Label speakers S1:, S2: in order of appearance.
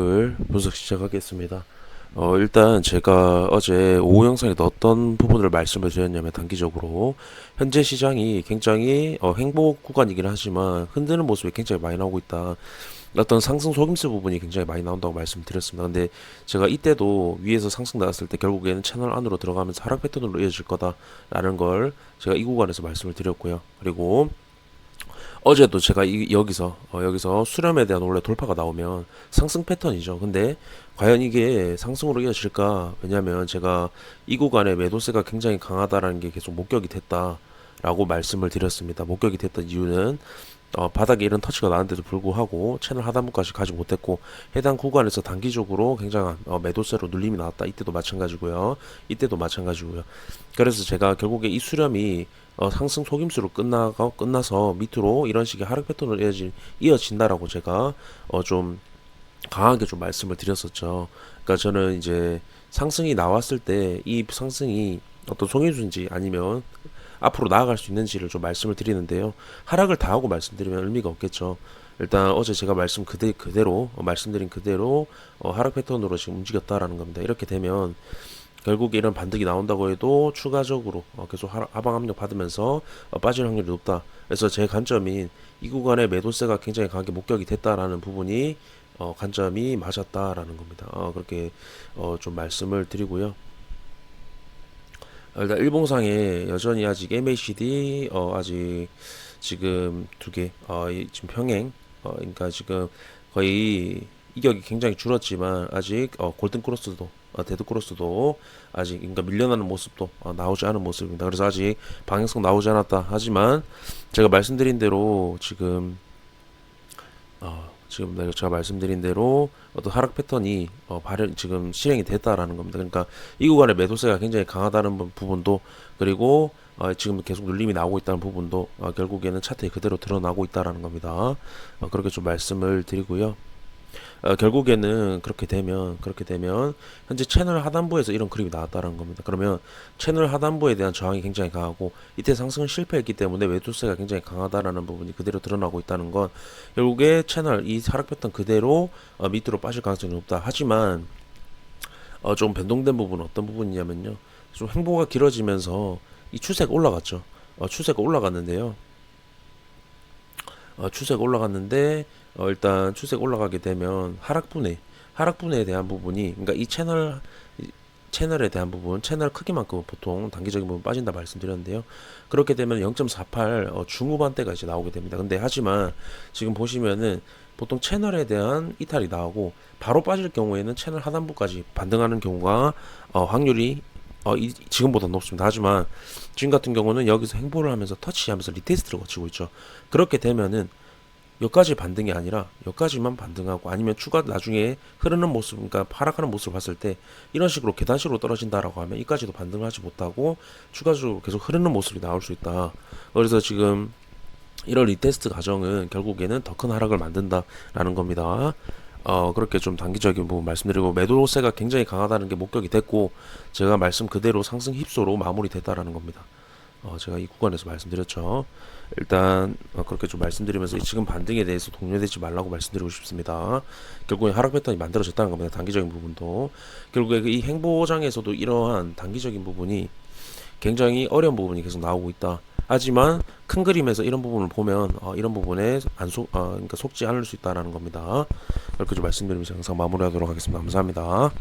S1: 글 분석 시작하겠습니다. 어, 일단 제가 어제 오후 영상에 어떤 부분을 말씀을 드렸냐면 단기적으로 현재 시장이 굉장히 어, 행복 구간이긴 하지만 흔드는 모습이 굉장히 많이 나오고 있다. 어떤 상승 속임수 부분이 굉장히 많이 나온다고 말씀드렸습니다. 근데 제가 이때도 위에서 상승 나왔을 때 결국에는 채널 안으로 들어가면서 하락 패턴으로 이어질 거다라는 걸 제가 이 구간에서 말씀을 드렸고요. 그리고 어제도 제가 이, 여기서 어, 여기서 수렴에 대한 원래 돌파가 나오면 상승 패턴이죠. 근데 과연 이게 상승으로 이어질까? 왜냐면 제가 이 구간에 매도세가 굉장히 강하다라는 게 계속 목격이 됐다라고 말씀을 드렸습니다. 목격이 됐던 이유는 어, 바닥에 이런 터치가 나는데도 불구하고 채널 하단부까지 가지 못했고 해당 구간에서 단기적으로 굉장한 어, 매도세로 눌림이 나왔다. 이때도 마찬가지고요. 이때도 마찬가지고요. 그래서 제가 결국에 이 수렴이 어, 상승 속임수로 끝나가 끝나서 밑으로 이런 식의 하락 패턴으로 이어진 이어진다라고 제가 어, 좀 강하게 좀 말씀을 드렸었죠. 그러니까 저는 이제 상승이 나왔을 때 이 상승이 어떤 속임수인지 아니면 앞으로 나아갈 수 있는지를 좀 말씀을 드리는데요. 하락을 다 하고 말씀드리면 의미가 없겠죠. 일단 어제 제가 말씀 그대, 그대로 어, 말씀드린 그대로 어, 하락 패턴으로 지금 움직였다라는 겁니다. 이렇게 되면 결국 이런 반등이 나온다고 해도 추가적으로 어, 계속 하- 하방 압력 받으면서 어, 빠질 확률이 높다. 그래서 제 관점인 이 구간에 매도세가 굉장히 강하게 목격이 됐다라는 부분이 어, 관점이 맞았다라는 겁니다. 어, 그렇게 어, 좀 말씀을 드리고요. 어, 일단 일봉상에 여전히 아직 MACD 어, 아직 지금 두 개, 어, 이 지금 평행, 어, 그러니까 지금 거의 이격이 굉장히 줄었지만 아직 어, 골든 크로스도 어, 데드 크로스도 아직 그러니까 밀려나는 모습도 어, 나오지 않은 모습입니다. 그래서 아직 방향성 나오지 않았다. 하지만 제가 말씀드린 대로 지금 어, 지금 내가 제가 말씀드린 대로 어떤 하락 패턴이 어, 발현 지금 실행이 됐다라는 겁니다. 그러니까 이 구간에 매도세가 굉장히 강하다는 부- 부분도 그리고 어, 지금 계속 눌림이 나오고 있다는 부분도 어, 결국에는 차트에 그대로 드러나고 있다라는 겁니다. 어, 그렇게 좀 말씀을 드리고요. 어, 결국에는 그렇게 되면 그렇게 되면 현재 채널 하단부에서 이런 그림이 나왔다는 겁니다. 그러면 채널 하단부에 대한 저항이 굉장히 강하고 이때 상승을 실패했기 때문에 매도세가 굉장히 강하다라는 부분이 그대로 드러나고 있다는 건 결국에 채널 이 하락 패턴 그대로 어, 밑으로 빠질 가능성이 높다. 하지만 어, 좀 변동된 부분은 어떤 부분이냐면요. 좀 행보가 길어지면서 이 추세가 올라갔죠. 어, 추세가 올라갔는데요. 어, 추세가 올라갔는데 어, 일단 추세가 올라가게 되면 하락분해 하락분해에 대한 부분이 그러니까 이 채널 이 채널에 대한 부분 채널 크기만큼은 보통 단기적인 부분 빠진다 말씀드렸는데요. 그렇게 되면 0.48 어, 중후반대가 이제 나오게 됩니다. 근데 하지만 지금 보시면은 보통 채널에 대한 이탈이 나오고 바로 빠질 경우에는 채널 하단부까지 반등하는 경우가 어, 확률이 어, 이, 지금보다 높습니다. 하지만 지금 같은 경우는 여기서 행보를 하면서 터치하면서 리테스트를 거치고 있죠. 그렇게 되면은 여기까지 반등이 아니라 여기까지만 반등하고 아니면 추가 나중에 흐르는 모습, 그러니까 하락하는 모습을 봤을 때 이런 식으로 계단식으로 떨어진다라고 하면 이까지도 반등을 하지 못하고 추가적으로 계속 흐르는 모습이 나올 수 있다. 그래서 지금 이런 리테스트 과정은 결국에는 더 큰 하락을 만든다라는 겁니다. 어, 그렇게 좀 단기적인 부분 말씀드리고 매도세가 굉장히 강하다는 게 목격이 됐고 제가 말씀 그대로 상승 힙소로 마무리됐다라는 겁니다. 어, 제가 이 구간에서 말씀드렸죠. 일단 어, 그렇게 좀 말씀드리면서 이 지금 반등에 대해서 동요되지 말라고 말씀드리고 싶습니다. 결국에 하락 패턴이 만들어졌다는 겁니다. 단기적인 부분도 결국에 그이 행보장에서도 이러한 단기적인 부분이 굉장히 어려운 부분이 계속 나오고 있다. 하지만 큰 그림에서 이런 부분을 보면 어, 이런 부분에 안 속, 어, 그러니까 속지 않을 수 있다라는 겁니다. 좀 말씀드리면서 영상 마무리하도록 하겠습니다. 감사합니다.